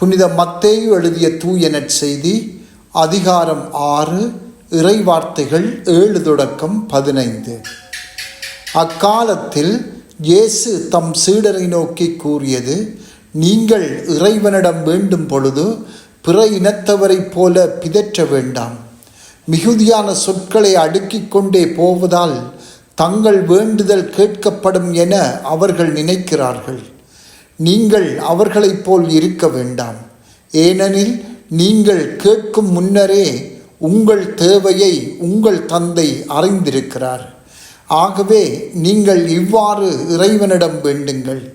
புனித மத்தேயு எழுதிய தூய நற்செய்தி அதிகாரம் ஆறு இறைவார்த்தைகள் ஏழு தொடக்கம் பதினைந்து. அக்காலத்தில் இயேசு தம் சீடரை நோக்கி கூறியது நீங்கள் இறைவனிடம் வேண்டும் பொழுது பிற இனத்தவரைப் போல பிதற்ற வேண்டாம். மிகுதியான சொற்களை அடுக்கிக் கொண்டே போவதால் தங்கள் வேண்டுதல் கேட்கப்படும் என அவர்கள் நினைக்கிறார்கள். நீங்கள் அவர்களைப் போல் இருக்க வேண்டாம். ஏனெனில் நீங்கள் கேட்கும் முன்னரே உங்கள் தேவையை உங்கள் தந்தை அறிந்திருக்கிறார். ஆகவே நீங்கள் இவ்வாறு இறைவனிடம் வேண்டுங்கள்.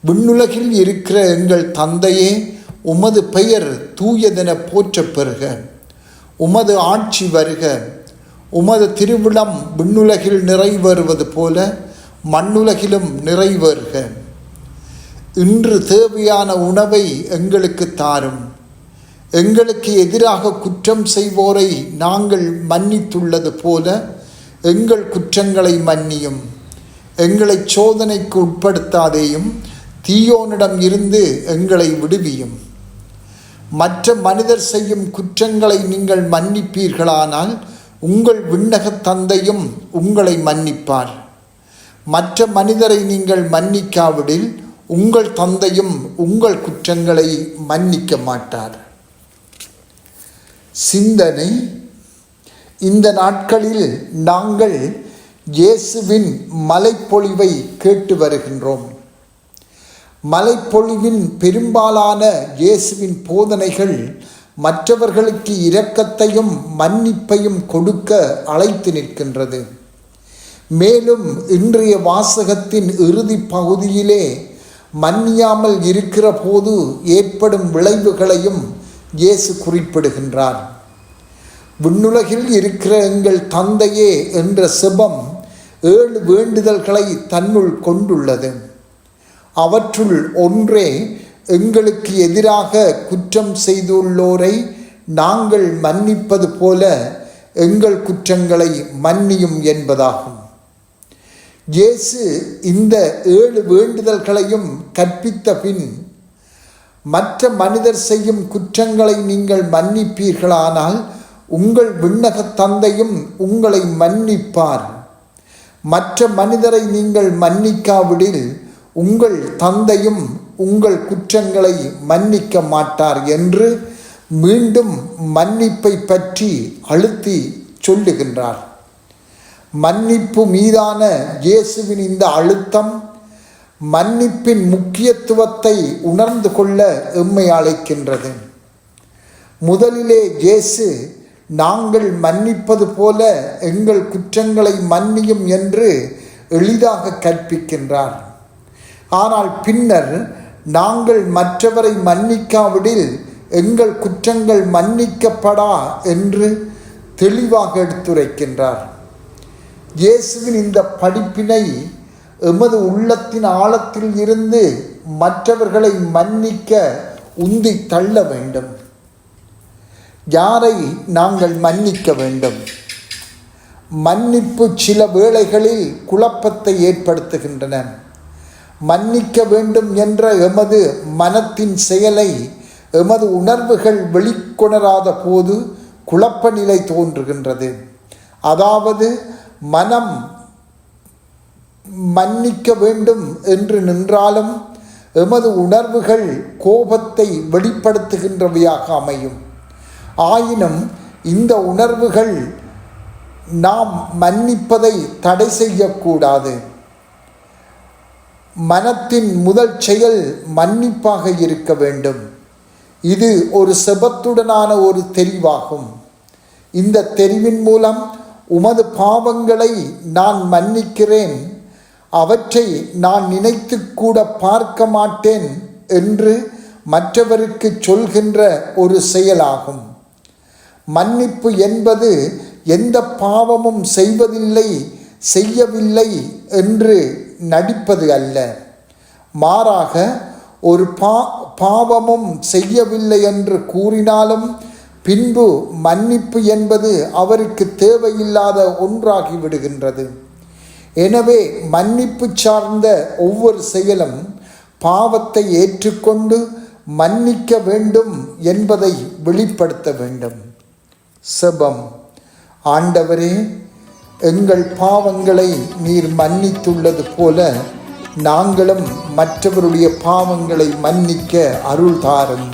விண்ணுலகில் இருக்கிற எங்கள் தந்தையே உமது பெயர் தூயதென போற்றப் பெறுக. உமது ஆட்சி வருக. உமது திருவிழம் விண்ணுலகில் நிறைவேறுவது போல மண்ணுலகிலும் நிறைவேறுக. இன்று தேவையான உணவை எங்களுக்கு தாரும். எங்களுக்கு எதிராக குற்றம் செய்வோரை நாங்கள் மன்னித்துள்ளது போல எங்கள் குற்றங்களை மன்னியும். எங்களை சோதனைக்கு உட்படுத்தாதேயும் தீயோனிடம் இருந்து எங்களை விடுவியும். மற்ற மனிதர் செய்யும் குற்றங்களை நீங்கள் மன்னிப்பீர்களானால் உங்கள் விண்ணகத் தந்தையும் உங்களை மன்னிப்பார். மற்ற மனிதரை நீங்கள் மன்னிக்காவிடில் உங்கள் தந்தையும் உங்கள் குற்றங்களை மன்னிக்க மாட்டார். சிந்தனை. இந்த நாட்களில் நாங்கள் இயேசுவின் மலைப்பொழிவை கேட்டு வருகின்றோம். மலைப்பொழிவின் பெரும்பாலான இயேசுவின் போதனைகள் மற்றவர்களுக்கு இரக்கத்தையும் மன்னிப்பையும் கொடுக்க அழைத்து நிற்கின்றது. மேலும் இன்றைய வாசகத்தின் இறுதி பகுதியிலே மன்னியாமல் இருக்கிற போது ஏற்படும் விளைவுகளையும் இயேசு குறிப்பிடுகின்றார். விண்ணுலகில் இருக்கிற எங்கள் தந்தையே என்ற செபம் ஏழு வேண்டுதல்களை தன்னுள் கொண்டுள்ளது. அவற்றுள் ஒன்றே எங்களுக்கு எதிராக குற்றம் செய்துள்ளோரை நாங்கள் மன்னிப்பது போல எங்கள் குற்றங்களை மன்னியும் என்பதாகும். இயேசு இந்த ஏழு வேண்டுதல்களையும் கற்பித்த பின் மற்ற மனிதர் செய்யும் குற்றங்களை நீங்கள் மன்னிப்பீர்களானால் உங்கள் விண்ணகத் தந்தையும் உங்களை மன்னிப்பார். மற்ற மனிதரை நீங்கள் மன்னிக்காவிடில் உங்கள் தந்தையும் உங்கள் குற்றங்களை மன்னிக்க மாட்டார் என்று மீண்டும் மன்னிப்பை பற்றி அழுத்தி சொல்லுகின்றார். மன்னிப்பு மீதான இயேசுவின் இந்த அழுத்தம் மன்னிப்பின் முக்கியத்துவத்தை உணர்ந்து கொள்ள எம்மை அழைக்கின்றது. முதலிலே இயேசு நாங்கள் மன்னிப்பது போல எங்கள் குற்றங்களை மன்னியும் என்று எளிதாக கற்பிக்கின்றார். ஆனால் பின்னர் நாங்கள் மற்றவரை மன்னிக்காவிடில் எங்கள் குற்றங்கள் மன்னிக்கப்படா என்று தெளிவாக எடுத்துரைக்கின்றார். இயேசுவின் இந்த படிப்பினை எமது உள்ளத்தின் ஆழத்தில் இருந்து மற்றவர்களை மன்னிக்க உந்தி தள்ள வேண்டும். யாரை நாங்கள் மன்னிக்க வேண்டும்? மன்னிப்பு சில வேளைகளில் குழப்பத்தை ஏற்படுத்துகின்றன. மன்னிக்க வேண்டும் என்ற எமது மனத்தின் செயலை எமது உணர்வுகள் வெளிக்கொணராத போது குழப்ப நிலை தோன்றுகின்றது. அதாவது மனம் மன்னிக்க வேண்டும் என்று நின்றாலும் எமது உணர்வுகள் கோபத்தை வெளிப்படுத்துகின்றவையாக அமையும். ஆயினும் இந்த உணர்வுகள் நாம் மன்னிப்பதை தடை செய்யக்கூடாது. மனத்தின் முதல் செயல் மன்னிப்பாக இருக்க வேண்டும். இது ஒரு செபத்துடனான ஒரு தெரிவாகும். இந்த தெரிவின் மூலம் உமது பாவங்களை நான் மன்னிக்கிறேன். அவற்றை நான் நினைத்து கூட பார்க்க மாட்டேன் என்று மற்றவருக்கு சொல்கின்ற ஒரு செயலாகும். மன்னிப்பு என்பது எந்த பாவமும் செய்வதில்லை செய்யவில்லை என்று நடிப்பது அல்ல. மாறாக ஒரு பா பாவமும் செய்யவில்லை என்று கூறினாலும் பின்பு மன்னிப்பு என்பது அவருக்கு தேவையில்லாத ஒன்றாகி விடுகின்றது. எனவே மன்னிப்பு சார்ந்த ஒவ்வொரு செயலும் பாவத்தை ஏற்றுக்கொண்டு மன்னிக்க வேண்டும் என்பதை வெளிப்படுத்த வேண்டும். செபம். ஆண்டவரே எங்கள் பாவங்களை நீர் மன்னித்துள்ளது போல நாங்களும் மற்றவருடைய பாவங்களை மன்னிக்க அருள் தாரும்